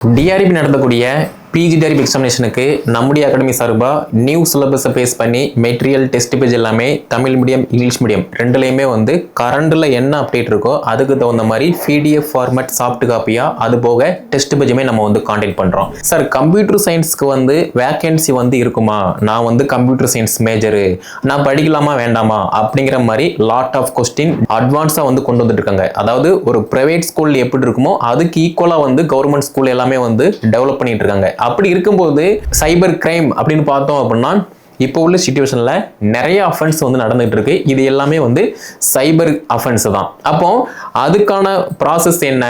TRP நடத்தக்கூடிய PG TRB எக்ஸாமினேஷனுக்கு நம்முடைய அகாடமி சார்பாக நியூ சிலபஸை பேஸ் பண்ணி மெட்டீரியல் டெஸ்ட் பேஜ் எல்லாமே தமிழ் மீடியம் இங்கிலீஷ் மீடியம் ரெண்டுலேயுமே வந்து கரண்டில் என்ன அப்டேட் இருக்கோ அதுக்கு தகுந்த மாதிரி பிடிஎஃப் ஃபார்மேட் சாஃப்ட் காப்பியாக அது போக டெஸ்ட் பேஜுமே நம்ம வந்து காண்டெக்ட் பண்ணுறோம் சார் கம்ப்யூட்டர் சயின்ஸ்க்கு வந்து வேக்கன்சி வந்து இருக்குமா? நான் வந்து கம்ப்யூட்டர் சயின்ஸ் மேஜரு நான் படிக்கலாமா வேண்டாமா? அப்படிங்கிற மாதிரி லாட் ஆஃப் கொஸ்டின் அட்வான்ஸாக வந்து கொண்டு வந்துட்டு இருக்காங்க. அதாவது ஒரு ப்ரைவேட் ஸ்கூல் எப்படி இருக்குமோ அதுக்கு ஈக்குவலாக வந்து கவர்மெண்ட் ஸ்கூல் எல்லாமே வந்து டெவலப் பண்ணிட்டு இருக்காங்க. அப்படி இருக்கும்போது சைபர் கிரைம் அப்படின்னு பார்த்தோம் அப்படின்னா இப்போ உள்ள சுச்சுவேஷனில் நிறைய அஃபென்ஸ் வந்து நடந்துகிட்டு இருக்கு. இது எல்லாமே வந்து சைபர் அஃபென்ஸ் தான். அப்போ அதுக்கான ப்ராசஸ் என்ன?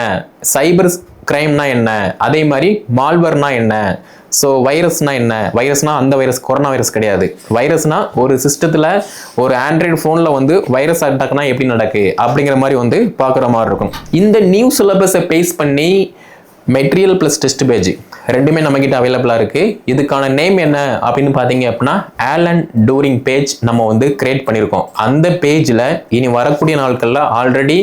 சைபர் கிரைம்னா என்ன? அதே மாதிரி மால்வர்னா என்ன? ஸோ வைரஸ்னா என்ன? வைரஸ்னா அந்த வைரஸ் கொரோனா வைரஸ் கிடையாது. வைரஸ்னா ஒரு சிஸ்டத்தில் ஒரு ஆண்ட்ராய்டு ஃபோனில் வந்து வைரஸ் அட்டாக்னா எப்படி நடக்கு? அப்படிங்கிற மாதிரி வந்து பார்க்குற மாதிரி இருக்கும். இந்த நியூ சிலபஸை பேஸ் பண்ணி மெட்டீரியல் ப்ளஸ் டெஸ்ட் பேஜ் ரெண்டுமே நம்மக்கிட்ட அவைலபிளாக இருக்குது இதுக்கான நேம் என்ன அப்படின்னு பார்த்தீங்க அப்படின்னா ஆலன் டூரிங் பேஜ் நம்ம வந்து கிரியேட் பண்ணியிருக்கோம். அந்த பேஜில் இனி வரக்கூடிய நாட்களில் ஆல்ரெடி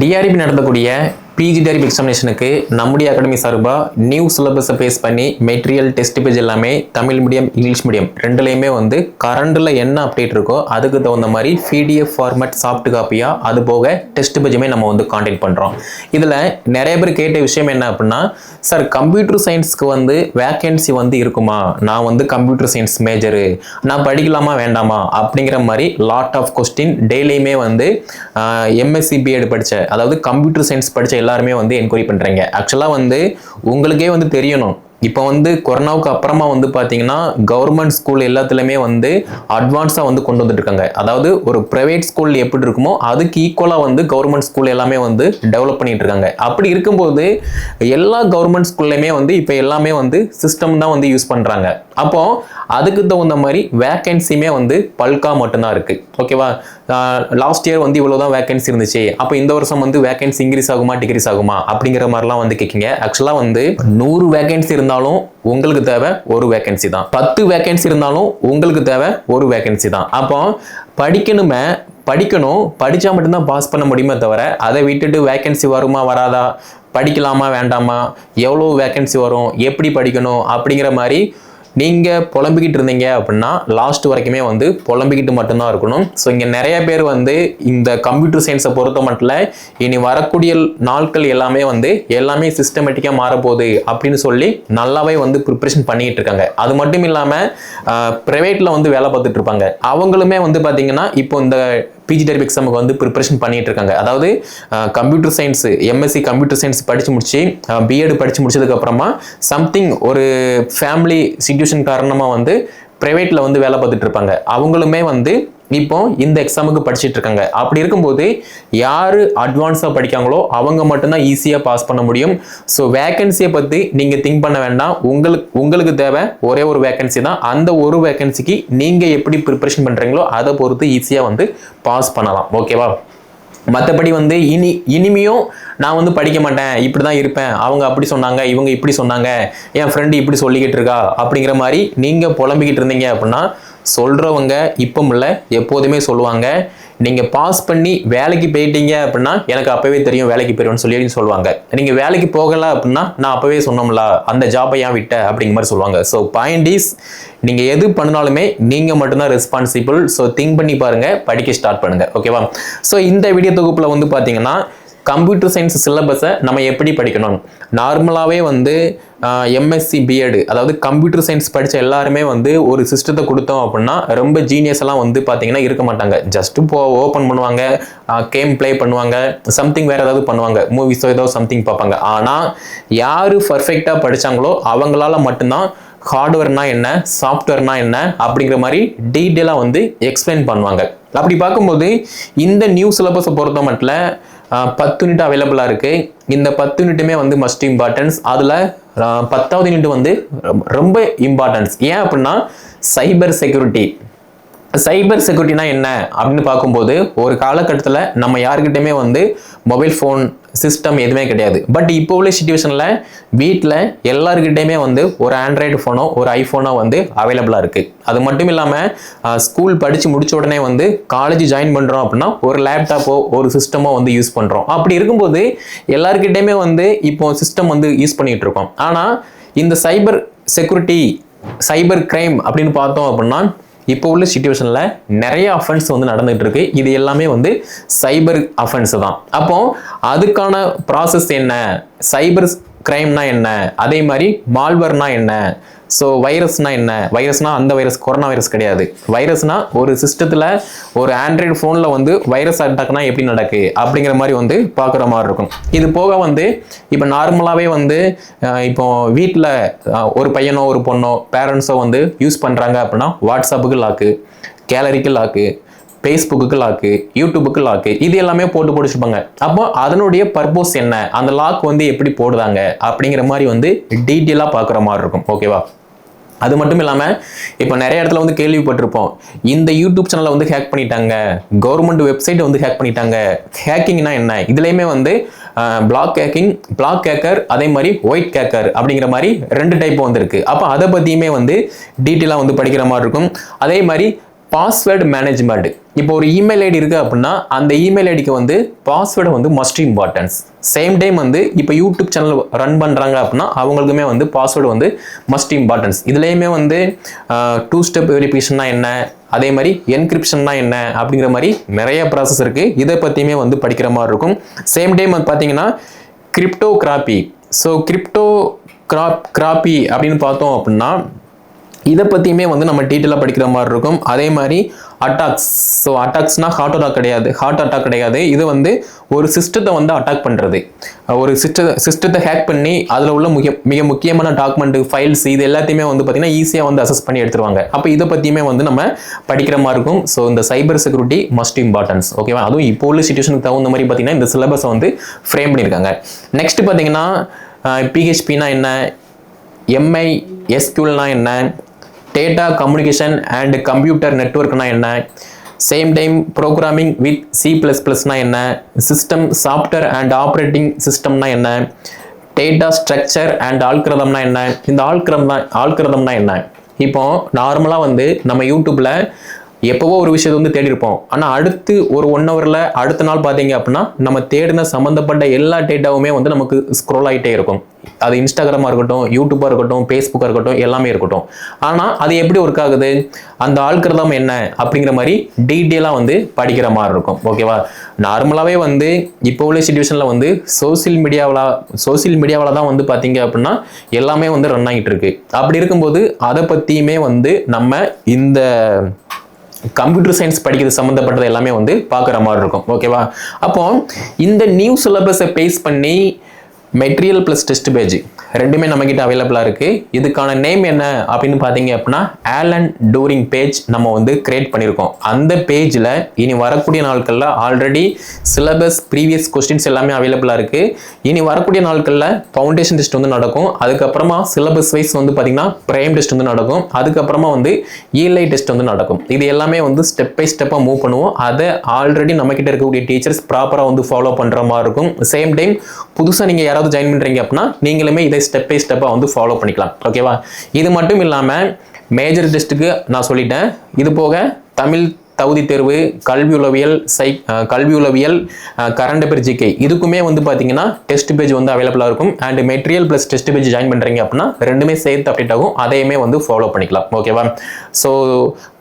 டிஆர்பி நடத்தக்கூடிய பிஜி டிஆர்பி எக்ஸாமினேஷனுக்கு நம்முடைய அகாடமி சார்பாக நியூ சிலபஸை பேஸ் பண்ணி மெட்டீரியல் டெஸ்ட் பேஜ் எல்லாமே தமிழ் மீடியம் இங்கிலீஷ் மீடியம் ரெண்டுலேயுமே வந்து கரண்டில் என்ன அப்டேட் இருக்கோ அதுக்கு தகுந்த மாதிரி பிடிஎஃப் ஃபார்மேட் சாஃப்ட் காப்பியாக அது போக டெஸ்ட் பேஜுமே நம்ம வந்து காண்டெக்ட் பண்ணுறோம் இதில் நிறைய பேர் கேட்ட விஷயம் என்ன அப்படின்னா சார் கம்ப்யூட்டர் சயின்ஸ்க்கு வந்து வேக்கன்சி வந்து இருக்குமா? நான் வந்து கம்ப்யூட்டர் சயின்ஸ் மேஜரு நான் படிக்கலாமா வேண்டாமா? அப்படிங்கிற மாதிரி லாட் ஆஃப் கொஸ்டின் டெய்லியுமே வந்து எம்எஸ்சி பிஎட் படித்த அதாவது கம்ப்யூட்டர் சயின்ஸ் படித்த எல்லாருமே வந்து என்கொயரி பண்ணுறீங்க ஆக்சுவலாக வந்து உங்களுக்கே வந்து தெரியணும். இப்போ வந்து கொரோனாவுக்கு அப்புறமா வந்து பார்த்தீங்கன்னா கவர்மெண்ட் ஸ்கூல் எல்லாத்துலேயுமே வந்து அட்வான்ஸாக வந்து கொண்டு வந்துட்டு இருக்காங்க. அதாவது ஒரு ப்ரைவேட் ஸ்கூல் எப்படி இருக்குமோ அதுக்கு ஈக்குவலாக வந்து கவர்மெண்ட் ஸ்கூல் எல்லாமே வந்து டெவலப் பண்ணிட்டு இருக்காங்க. அப்படி இருக்கும்போது எல்லா கவர்மெண்ட் ஸ்கூல்லையுமே வந்து இப்போ எல்லாமே வந்து சிஸ்டம் தான் வந்து யூஸ் பண்ணுறாங்க அப்போ அதுக்கு தகுந்த மாதிரி வேக்கன்சியுமே வந்து பல்கா மட்டும்தான் இருக்குது ஓகேவா லாஸ்ட் இயர் வந்து இவ்வளோ தான் வேகன்சி இருந்துச்சு. அப்போ இந்த வருஷம் வந்து வேகன்சி இன்க்ரீஸ் ஆகுமா டிக்ரீஸ் ஆகுமா அப்படிங்கிற மாதிரிலாம் வந்து கேட்குங்க ஆக்சுவலாக வந்து நூறு வேகன்சி இருந்தாலும் உங்களுக்கு தேவை ஒரு வேகன்சி தான். பத்து வேகன்சி இருந்தாலும் உங்களுக்கு தேவை ஒரு வேகன்சி தான். அப்போ படிக்கணுமே படிக்கணும் படித்தா மட்டும்தான் பாஸ் பண்ண முடியுமே தவிர அதை விட்டுட்டு வேக்கன்சி வருமா வராதா? படிக்கலாமா வேண்டாமா? எவ்வளோ வேக்கன்சி வரும்? எப்படி படிக்கணும்? அப்படிங்கிற மாதிரி நீங்கள் புலம்பிக்கிட்டு இருந்தீங்க அப்படின்னா லாஸ்ட் வரைக்குமே வந்து புலம்பிக்கிட்டு மட்டும்தான் இருக்கணும். ஸோ இங்கே நிறைய பேர் வந்து இந்த கம்ப்யூட்டர் சயின்ஸை பொறுத்த மட்டும் இனி வரக்கூடிய நாட்கள் எல்லாமே வந்து எல்லாமே சிஸ்டமேட்டிக்காக மாறப்போகுது அப்படின்னு சொல்லி நல்லாவே வந்து ப்ரிப்ரேஷன் பண்ணிக்கிட்டு இருக்காங்க. அது மட்டும் இல்லாமல் ப்ரைவேட்டில் வந்து வேலை பார்த்துட்டு இருப்பாங்க. அவங்களுமே வந்து பார்த்தீங்கன்னா இப்போ இந்த பிஜி டெரிப் எக்ஸாமுக்கு வந்து ப்ரிப்பரேஷன் பண்ணிட்டு இருக்காங்க. அதாவது computer science MSc computer science படித்து முடிச்சு பிஎட் படித்து முடிச்சதுக்கப்புறமா சம்திங் ஒரு ஃபேமிலி சுச்சுவேஷன் காரணமாக வந்து ப்ரைவேட்டில் வந்து வேலை பார்த்துட்டு இருப்பாங்க. அவங்களுமே வந்து இப்போ இந்த எக்ஸாமுக்கு படிச்சுட்டு இருக்காங்க அப்படி இருக்கும்போது யார் அட்வான்ஸாக படிக்காங்களோ அவங்க மட்டும்தான் ஈஸியாக பாஸ் பண்ண முடியும். ஸோ வேகன்சியை பற்றி நீங்கள் திங்க் பண்ண வேண்டாம். உங்களுக்கு உங்களுக்கு தேவை ஒரே ஒரு வேகன்சி தான். அந்த ஒரு வேகன்சிக்கு நீங்கள் எப்படி ப்ரிப்பரேஷன் பண்ணுறீங்களோ அதை பொறுத்து ஈஸியாக வந்து பாஸ் பண்ணலாம். ஓகேவா மற்றபடி வந்து இனி இனிமையும் நான் வந்து படிக்க மாட்டேன். இப்படி தான் இருப்பேன். அவங்க அப்படி சொன்னாங்க இவங்க இப்படி சொன்னாங்க. என் ஃப்ரெண்டு இப்படி சொல்லிக்கிட்டு இருக்கா. அப்படிங்கிற மாதிரி நீங்கள் புலம்பிக்கிட்டு இருந்தீங்க அப்படின்னா சொல்கிறவங்க இப்போ இல்லை எப்போதுமே சொல்லுவாங்க. நீங்கள் பாஸ் பண்ணி வேலைக்கு போயிட்டீங்க அப்படின்னா எனக்கு அப்போவே தெரியும் வேலைக்கு போயிடுவேன்னு சொல்லி சொல்லுவாங்க. நீங்கள் வேலைக்கு போகலை அப்படின்னா நான் அப்போவே சொன்னோம்ல அந்த ஜாப்பை ஏன் விட்ட? அப்படிங்கிற மாதிரி சொல்லுவாங்க. ஸோ பாயிண்ட் இஸ் நீங்கள் எது பண்ணாலுமே நீங்கள் மட்டும்தான் ரெஸ்பான்சிபிள் ஸோ திங்க் பண்ணி பாருங்கள் படிக்க ஸ்டார்ட் பண்ணுங்கள் ஓகேவா ஸோ இந்த வீடியோ தொகுப்பில் வந்து பார்த்தீங்கன்னா கம்ப்யூட்டர் சயின்ஸ் சிலபஸை நம்ம எப்படி படிக்கணும்? நார்மலாகவே வந்து எம்எஸ்சி பிஎட் அதாவது கம்ப்யூட்டர் சயின்ஸ் படித்த எல்லாருமே வந்து ஒரு சிஸ்டத்தை கொடுத்தோம் அப்படின்னா ரொம்ப ஜீனியஸ் எல்லாம் வந்து பார்த்தீங்கன்னா இருக்க மாட்டாங்க. ஜஸ்ட்டு போ ஓப்பன் பண்ணுவாங்க கேம் ப்ளே பண்ணுவாங்க சம்திங் வேறு ஏதாவது பண்ணுவாங்க. மூவிஸோ ஏதோ சம்திங் பார்ப்பாங்க ஆனால் யார் பர்ஃபெக்டாக படித்தாங்களோ அவங்களால மட்டும்தான் ஹார்ட்வேர்னா என்ன சாஃப்ட்வேர்னா என்ன அப்படிங்கிற மாதிரி டீட்டெயிலாக வந்து எக்ஸ்பிளைன் பண்ணுவாங்க. அப்படி பார்க்கும்போது இந்த நியூ சிலபஸை பொறுத்த மட்டும் பத்து யூனிட் அவைலபிளாக இருக்குது இந்த பத்து யூனிட்டுமே வந்து மஸ்ட் இம்பார்ட்டன்ஸ் அதில் பத்தாவது யூனிட் வந்து ரொம்ப இம்பார்ட்டன்ஸ் ஏன் அப்படின்னா சைபர் செக்யூரிட்டி சைபர் செக்யூரிட்டினா என்ன அப்படின்னு பார்க்கும்போது ஒரு காலகட்டத்தில் நம்ம யாருக்கிட்டையுமே வந்து மொபைல் ஃபோன் சிஸ்டம் எதுவுமே கிடையாது. பட் இப்போ உள்ள சுச்சுவேஷனில் வீட்டில் எல்லாருக்கிட்டையுமே வந்து ஒரு ஆண்ட்ராய்டு ஃபோனோ ஒரு ஐஃபோனோ வந்து அவைலபிளாக இருக்குது அது மட்டும் இல்லாமல் ஸ்கூல் படித்து முடிச்ச உடனே வந்து காலேஜ் ஜாயின் பண்ணுறோம் அப்படின்னா ஒரு லேப்டாப்போ ஒரு சிஸ்டமோ வந்து யூஸ் பண்ணுறோம் அப்படி இருக்கும்போது எல்லாருக்கிட்டையுமே வந்து இப்போ சிஸ்டம் வந்து யூஸ் பண்ணிகிட்டு இருக்கோம். ஆனால் இந்த சைபர் செக்யூரிட்டி சைபர் கிரைம் அப்படின்னு பார்த்தோம் அப்படின்னா இப்போ உள்ள சுச்சுவேஷனில் நிறைய அஃபென்ஸ் வந்து நடந்துகிட்டு இருக்கு இது எல்லாமே வந்து சைபர் அஃபென்ஸ் தான். அப்போ அதுக்கான ப்ராசஸ் என்ன? சைபர் கிரைம்னா என்ன? அதே மாதிரி மால்வர்னா என்ன? ஸோ வைரஸ்னா என்ன? வைரஸ்னா அந்த வைரஸ் கொரோனா வைரஸ் கிடையாது. வைரஸ்னா ஒரு சிஸ்டத்தில் ஒரு ஆண்ட்ராய்டு ஃபோனில் வந்து வைரஸ் அட்டாக்னா எப்படி நடக்கு? அப்படிங்கிற மாதிரி வந்து பார்க்குற மாதிரி இருக்கும். இது போக வந்து இப்போ நார்மலாகவே வந்து இப்போ வீட்டில் ஒரு பையனோ ஒரு பொண்ணோ பேரண்ட்ஸோ வந்து யூஸ் பண்ணுறாங்க அப்படின்னா வாட்ஸ்அப்புக்கு லாக்கு கேலரிக்கு லாக்கு ஃபேஸ்புக்கு லாக்கு யூடியூபுக்கு லாக்கு இது எல்லாமே போட்டு போட்டுச்சுப்பாங்க அப்போ அதனுடைய பர்பஸ் என்ன? அந்த லாக் வந்து எப்படி போடுதாங்க அப்படிங்கிற மாதிரி வந்து டீட்டெயிலாக பார்க்குற மாதிரி இருக்கும். ஓகேவா அது மட்டும் இல்லாமல் இப்போ நிறைய இடத்துல வந்து கேள்விப்பட்டிருப்போம். இந்த யூடியூப் சேனலை வந்து ஹேக் பண்ணிட்டாங்க. கவர்மெண்ட் வெப்சைட்டை வந்து ஹேக் பண்ணிட்டாங்க. ஹேக்கிங்னா என்ன? இதுலேயுமே வந்து பிளாக் ஹேக்கிங் பிளாக் ஹேக்கர் அதே மாதிரி ஒயிட் ஹேக்கர் அப்படிங்கிற மாதிரி ரெண்டு டைப் வந்திருக்கு. அப்போ அதை பற்றியுமே வந்து டீட்டெயிலாக வந்து படிக்கிற மாதிரி இருக்கும். அதே மாதிரி பாஸ்வேர்டு மேனேஜ்மெண்ட் இப்போ ஒரு இமெயில் ஐடி இருக்குது அப்படின்னா அந்த இமெயில் ஐடிக்கு வந்து பாஸ்வேர்டு வந்து மஸ்ட் இம்பார்ட்டன்ஸ் சேம் டைம் வந்து இப்போ யூடியூப் சேனல் ரன் பண்ணுறாங்க அப்படின்னா அவங்களுக்குமே வந்து பாஸ்வேர்டு வந்து மஸ்ட் இம்பார்ட்டன்ஸ் இதுலேயுமே வந்து டூ ஸ்டெப் வெரிஃபிகேஷன்னா என்ன? அதே மாதிரி என்கிரிப்ஷன்னா என்ன? அப்படிங்கிற மாதிரி நிறைய ப்ராசஸ் இருக்குது இதை பற்றியுமே வந்து படிக்கிற மாதிரி இருக்கும். சேம் டைம் வந்து பார்த்தீங்கன்னா cryptography so cryptography அப்படின்னு பார்த்தோம் அப்படின்னா இதை பற்றியுமே வந்து நம்ம டீட்டெயிலாக படிக்கிற மாதிரி இருக்கும். அதே மாதிரி அட்டாக்ஸ் ஸோ அட்டாக்ஸ்னால் ஹார்ட் அட்டாக் கிடையாது. ஹார்ட் அட்டாக் கிடையாது. இது வந்து ஒரு சிஸ்டத்தை வந்து அட்டாக் பண்ணுறது ஒரு சிஸ்டத்தை சிஸ்டத்தை ஹேக் பண்ணி அதில் உள்ள முக்கிய மிக முக்கியமான டாக்குமெண்ட் ஃபைல்ஸ் இது எல்லாத்தையுமே வந்து பார்த்திங்கன்னா ஈஸியாக வந்து அசஸ் பண்ணி எடுத்துருவாங்க. அப்போ இதை பற்றியுமே வந்து நம்ம படிக்கிற மாதிரி இருக்கும். ஸோ இந்த சைபர் செக்யூரிட்டி மஸ்ட் இம்பார்ட்டன்ஸ் ஓகேவா அதுவும் இப்போ உள்ள சுச்சுவேஷனுக்கு தகுந்த மாதிரி பார்த்தீங்கன்னா இந்த சிலபஸை வந்து ஃப்ரேம் பண்ணியிருக்காங்க நெக்ஸ்ட் பார்த்தீங்கன்னா பிஹெச்பினா என்ன? எம்ஐ எஸ்கியூல்னா என்ன? டேட்டா கம்யூனிகேஷன் அண்ட் கம்ப்யூட்டர் நெட்ஒர்க்னா என்ன same time programming with C plus ப்ளஸ்னா என்ன சிஸ்டம் சாஃப்ட்வேர் அண்ட் ஆப்ரேட்டிங் சிஸ்டம்னா என்ன டேட்டா ஸ்ட்ரக்சர் அண்ட் ஆல்கிரதம்னா என்ன இந்த ஆல்கிரம் ஆல்கிரதம்னா என்ன இப்போ நார்மலாக வந்து நம்ம யூடியூப்பில் எப்போவோ ஒரு விஷயத்தை வந்து தேடி இருப்போம் ஆனால் அடுத்து ஒரு ஒன் ஹவரில் அடுத்த நாள் பார்த்தீங்க அப்படின்னா நம்ம தேடின சம்மந்தப்பட்ட எல்லா டேட்டாவுமே வந்து நமக்கு ஸ்க்ரோல் ஆகிட்டே இருக்கும். அது இன்ஸ்டாகிராமாக இருக்கட்டும் யூடியூப்பாக இருக்கட்டும் ஃபேஸ்புக்காக இருக்கட்டும் எல்லாமே இருக்கட்டும். ஆனால் அது எப்படி ஒர்க் ஆகுது? அந்த ஆள்கிறதம் என்ன? அப்படிங்கிற மாதிரி டீட்டெயிலாக வந்து படிக்கிற மாதிரி இருக்கும். ஓகேவா நார்மலாகவே வந்து இப்போ உள்ள சுச்சுவேஷனில் வந்து சோசியல் மீடியாவில் சோசியல் மீடியாவில் தான் வந்து பார்த்தீங்க அப்படின்னா எல்லாமே வந்து ரன் ஆகிட்டு இருக்கு. அப்படி இருக்கும்போது அதை பற்றியுமே வந்து நம்ம இந்த கம்ப்யூட்டர் சயின்ஸ் படிக்கிறது சம்மந்தப்பட்டது எல்லாமே வந்து பார்க்குற மாதிரி இருக்கும். ஓகேவா அப்போ இந்த நியூ சிலபஸை பேஸ் பண்ணி மெட்டீரியல் ப்ளஸ் டெஸ்ட் பேஜ் ரெண்டுமே நம்மக்கிட்ட அவைலபிளாக இருக்குது இதுக்கான நேம் என்ன அப்படின்னு பார்த்தீங்க அப்படின்னா ஆலன் டூரிங் பேஜ் நம்ம வந்து கிரியேட் பண்ணியிருக்கோம். அந்த பேஜில் இனி வரக்கூடிய நாட்களில் ஆல்ரெடி சிலபஸ் ப்ரீவியஸ் கொஸ்டின்ஸ் எல்லாமே அவைலபிளாக இருக்குது இனி வரக்கூடிய நாட்களில் ஃபவுண்டேஷன் டெஸ்ட் வந்து நடக்கும். அதுக்கப்புறமா சிலபஸ் வைஸ் வந்து பார்த்தீங்கன்னா ப்ரைம் டெஸ்ட் வந்து நடக்கும். அதுக்கப்புறமா வந்து இஎல்ஐ டெஸ்ட் வந்து நடக்கும். இது எல்லாமே வந்து ஸ்டெப் பை ஸ்டெப்பாக மூவ் பண்ணுவோம். அதை ஆல்ரெடி நம்மக்கிட்ட இருக்கக்கூடிய டீச்சர்ஸ் ப்ராப்பராக வந்து ஃபாலோ பண்ணுற மாதிரி இருக்கும். சேம் டைம் புதுசாக நீங்கள் யாராவது ஜாயின் பண்ணுறீங்க அப்படின்னா நீங்களுமே இதை ஸ்டெப் பை ஸ்டெப்பாக வந்து ஃபாலோ பண்ணிக்கலாம். ஓகேவா இது மட்டும் இல்லாமல் மேஜர் டெஸ்ட்டுக்கு நான் சொல்லிட்டேன். இது போக தமிழ் தகுதி தேர்வு கல்வி உளவியல் சை கல்வி உளவியல் கரண்ட் பேர் ஜிகே இதுக்குமே வந்து பார்த்தீங்கன்னா டெஸ்ட் பேஜ் வந்து அவைலபிளாக இருக்கும். And material plus test page join பண்ணுறீங்க அப்படின்னா ரெண்டுமே சேர்த்து அப்டேட் ஆகும். அதையுமே வந்து ஃபாலோ பண்ணிக்கலாம். ஓகேவா ஸோ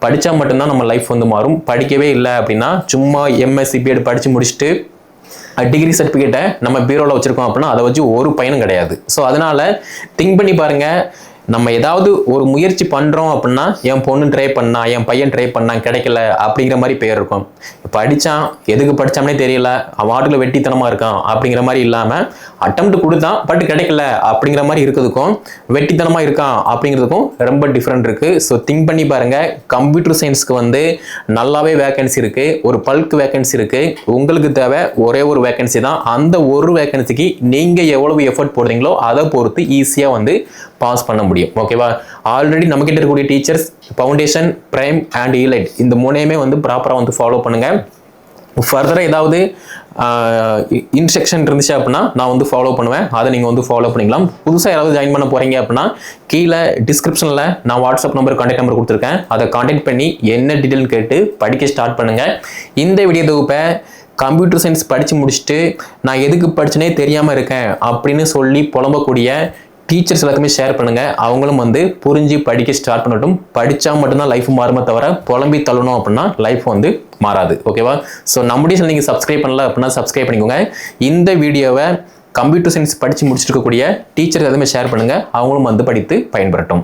படித்தா மட்டும்தான் நம்ம லைஃப் வந்து மாறும். படிக்கவே இல்லை அப்படின்னா சும்மா எம்எஸ்சி பிஎட் படித்து முடிச்சுட்டு டிகிரி சர்டிஃபிகேட்டை நம்ம பீரோவில் வச்சுருக்கோம் அப்படின்னா அதை வச்சு ஒரு பயனும் கிடையாது. ஸோ அதனால் திங்க் பண்ணி பாருங்கள் நம்ம ஏதாவது ஒரு முயற்சி பண்ணுறோம் அப்படின்னா என் பொண்ணு ட்ரை பண்ணா என் பையன் ட்ரை பண்ணா கிடைக்கல அப்படிங்கிற மாதிரி பேர் இருக்கும். படித்தான் எதுக்கு படித்தாமனே தெரியல அவன் வாட்டுல வெட்டித்தனமாக இருக்கான் அப்படிங்கிற மாதிரி இல்லாமல் அட்டம்ப்ட் கொடுத்தான் பட் கிடைக்கல அப்படிங்கிற மாதிரி இருக்கிறதுக்கும் வெட்டித்தனமாக இருக்கான் அப்படிங்கிறதுக்கும் ரொம்ப டிஃப்ரெண்ட் இருக்குது ஸோ திங்க் பண்ணி பாருங்கள் கம்ப்யூட்டர் சயின்ஸ்க்கு வந்து நல்லாவே வேகன்சி இருக்குது ஒரு பல்க் வேகன்சி இருக்குது உங்களுக்கு தேவை ஒரே ஒரு வேகன்சி தான். அந்த ஒரு வேகன்சிக்கு நீங்கள் எவ்வளவு எஃபர்ட் போடுறீங்களோ அதை பொறுத்து ஈஸியாக வந்து பாஸ் பண்ண முடியும். முடியும். ஓகேவா ஆல்ரெடி நம்மக்கிட்ட இருக்கக்கூடிய teachers foundation prime and elite இந்த மூணையுமே வந்து ப்ராப்பராக வந்து ஃபாலோ பண்ணுங்கள் ஃபர்தராக ஏதாவது இன்ஸ்ட்ரக்ஷன் இருந்துச்சு அப்படின்னா நான் வந்து ஃபாலோ பண்ணுவேன். அதை நீங்கள் வந்து ஃபாலோ பண்ணிக்கலாம். புதுசாக யாராவது ஜாயின் பண்ண போகிறீங்க அப்படின்னா கீழே டிஸ்கிரிப்ஷனில் நான் வாட்ஸ்அப் நம்பர் கான்டாக்ட் நம்பர் கொடுத்துருக்கேன். அதை கான்டாக்ட் பண்ணி என்ன டீட்டெயில் கேட்டு படிக்க ஸ்டார்ட் பண்ணுங்கள் இந்த வீடியோ தொகுப்பை கம்ப்யூட்டர் சயின்ஸ் படித்து முடிச்சுட்டு நான் எதுக்கு படித்தேனே தெரியாமல் இருக்கேன் அப்படின்னு சொல்லி புலம்பக்கூடிய டீச்சர்ஸ் எல்லாருக்குமே ஷேர் பண்ணுங்க. அவங்களும் வந்து புரிஞ்சு படிக்க ஸ்டார்ட் பண்ணட்டும். படித்தா மட்டும்தான் லைஃப் மாறுமே தவிர புலம்பி தள்ளணும் அப்படின்னா லைஃப் வந்து மாறாது. ஓகேவா ஸோ நம்முடைய சேனல் நீங்கள் சப்ஸ்கிரைப் பண்ணல அப்படின்னா சப்ஸ்கிரைப் பண்ணிக்கோங்க. இந்த வீடியோவை கம்ப்யூட்டர் சயின்ஸ் படித்து முடிச்சிருக்கக்கூடிய டீச்சர் எதுவுமே ஷேர் பண்ணுங்க. அவங்களும் வந்து படித்து பயன்பெறட்டும்.